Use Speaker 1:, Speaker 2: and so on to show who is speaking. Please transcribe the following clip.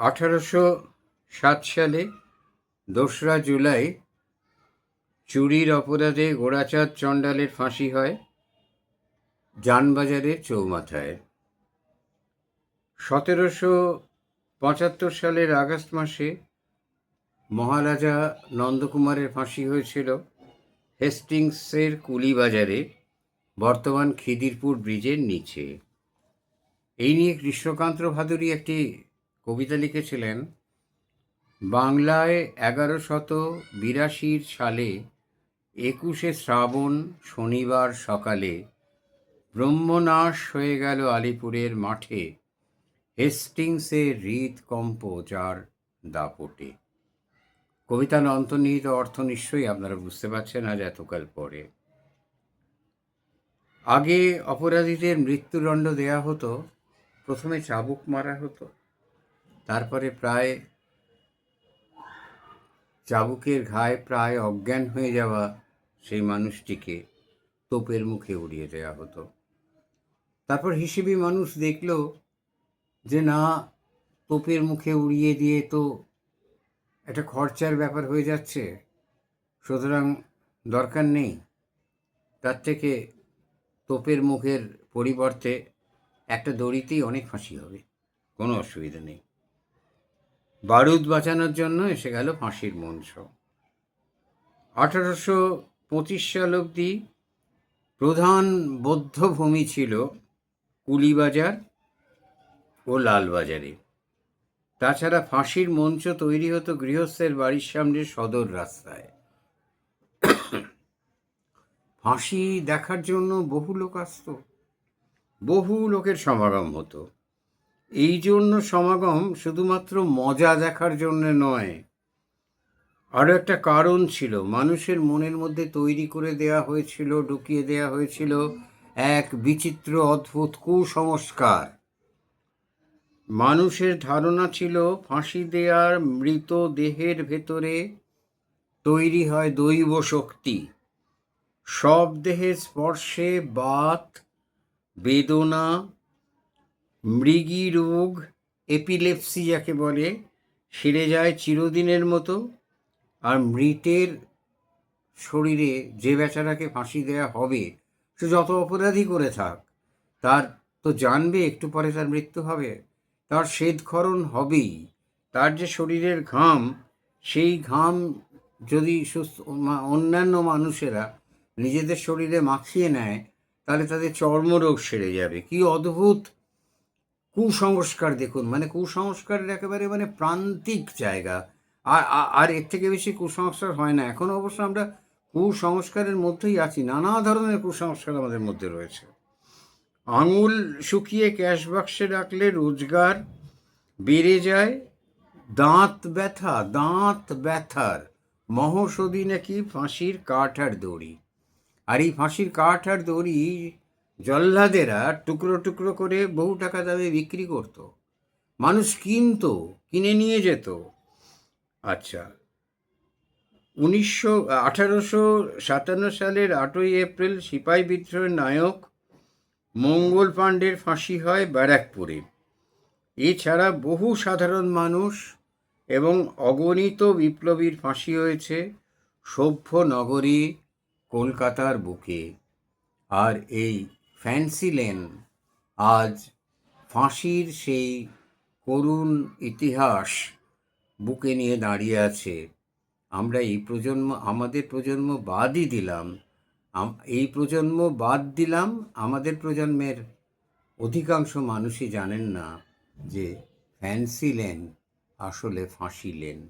Speaker 1: আঠারোশো সাত সালে দোসরা জুলাই চুরির অপরাধে গোড়াচাঁদ চণ্ডালের ফাঁসি হয় যানবাজারের চৌমাথায়। সতেরোশো পঁচাত্তর সালের আগস্ট মাসে মহারাজা নন্দকুমারের ফাঁসি হয়েছিল। হেস্টিংসের কুলিবাজারে, বর্তমান খিদিরপুর ব্রিজের নিচে। এই নিয়ে কৃষ্ণকান্ত ভাদুরী একটি কবিতা লিখেছিলেন, বাংলায় এগারো শত বিরাশির সালে একুশে শ্রাবণ শনিবার সকালে ব্রহ্মনাশ হয়ে গেল আলিপুরের মাঠে হেস্টিংসের হৃদকম্প যার দাপটে। কবিতার অন্তর্নিহিত অর্থ নিশ্চয়ই আপনারা বুঝতে পারছেন আজ এতকাল পরে। আগে অপরাধীদের মৃত্যুদণ্ড দেয়া হতো, প্রথমে চাবুক মারা হতো তারপরে প্রায় চাবুকের ঘায়ে প্রায় অজ্ঞান হয়ে যাওয়া সেই মানুষটিকে তোপের মুখে উড়িয়ে দেওয়া হতো। তারপর হিসেবে মানুষ দেখল যে না, তোপের মুখে উড়িয়ে দিয়ে তো একটা খরচার ব্যাপার হয়ে যাচ্ছে, সুতরাং দরকার নেই। তার থেকে তোপের মুখের পরিবর্তে একটা দড়িতেই অনেক ফাঁসি হবে, কোনো অসুবিধা নেই। বারুদ বাঁচানোর জন্য এসে গেল ফাঁসির মঞ্চ। আঠারোশো পঁচিশ সাল অবধি প্রধান বৌদ্ধভূমি ছিল কুলিবাজার ও লালবাজারে। তাছাড়া ফাঁসির মঞ্চ তৈরি হতো গৃহস্থের বাড়ির সামনে সদর রাস্তায়। ফাঁসি দেখার জন্য বহু লোক আসতো, বহু লোকের সমাগম হতো। এই জন্য সমাগম শুধুমাত্র মজা দেখার জন্য নয়। আরও একটা কারণ ছিল, মানুষের মনের মধ্যে তৈরি করে দেয়া হয়েছিল, ঢুকিয়ে দেয়া হয়েছিল এক বিচিত্র, অদ্ভুত কুসংস্কার। মানুষের ধারণা ছিল ফাঁসি দেওয়ার মৃত দেহের ভেতরে তৈরি হয় দৈব শক্তি। সব দেহের স্পর্শে বাত, বেদনা মৃগী রোগ এপিলেপসি যাকে বলে, সেরে যায় চিরদিনের মতো আর মৃতের শরীরে যে বেচারাকে ফাঁসি দেওয়া হবে, সে যত অপরাধী করে থাক, তার তো জানবে একটু পরে তার মৃত্যু হবে, তার শ্বেতক্ষরণ হবেই, তার যে শরীরের ঘাম, সেই ঘাম যদি সুস্থ অন্যান্য মানুষেরা নিজেদের শরীরে মাখিয়ে নেয়, তাহলে তাদের চর্মরোগ সেরে যাবে। কি অদ্ভুত! কুসংস্কার দেখুন মানে কুসংস্কারের একেবারে মানে প্রান্তিক জায়গা। আর আর এর থেকে বেশি কুসংস্কার হয় না। এখন অবশ্য আমরা কুসংস্কারের মধ্যেই আছি। নানা ধরনের কুসংস্কার আমাদের মধ্যে রয়েছে। আঙুল শুকিয়ে ক্যাশ বাক্সে রাখলে রোজগার বেড়ে যায়। দাঁত ব্যথা, দাঁত ব্যথার। মহৌষধি নাকি ফাঁসির কাঠ আর দড়ি। আর এই ফাঁসির কাঠ আর দড়ি জল্লাদেরা টুকরো টুকরো করে বহু টাকা দামে বিক্রি করত। মানুষ কিনতো, কিনে নিয়ে যেত। আচ্ছা উনিশশো, আঠারোশো সাতান্ন সালের আটই এপ্রিল সিপাহী বিদ্রোহের নায়ক মঙ্গল পাণ্ডের ফাঁসি হয় ব্যারাকপুরে। এছাড়া বহু সাধারণ মানুষ এবং অগণিত বিপ্লবীর ফাঁসি হয়েছে সভ্য নগরী কলকাতার বুকে। আর এই ফ্যান্সি লেন। আজ ফাঁসির সেই করুণ ইতিহাস বুকে নিয়ে দাঁড়িয়ে আছে। আমরা এই প্রজন্ম, আমাদের প্রজন্ম বাদই দিলাম। এই প্রজন্ম বাদ দিলাম আমাদের প্রজন্মের। অধিকাংশ মানুষই জানেন না যে ফ্যান্সি লেন আসলে ফাঁসি লেন।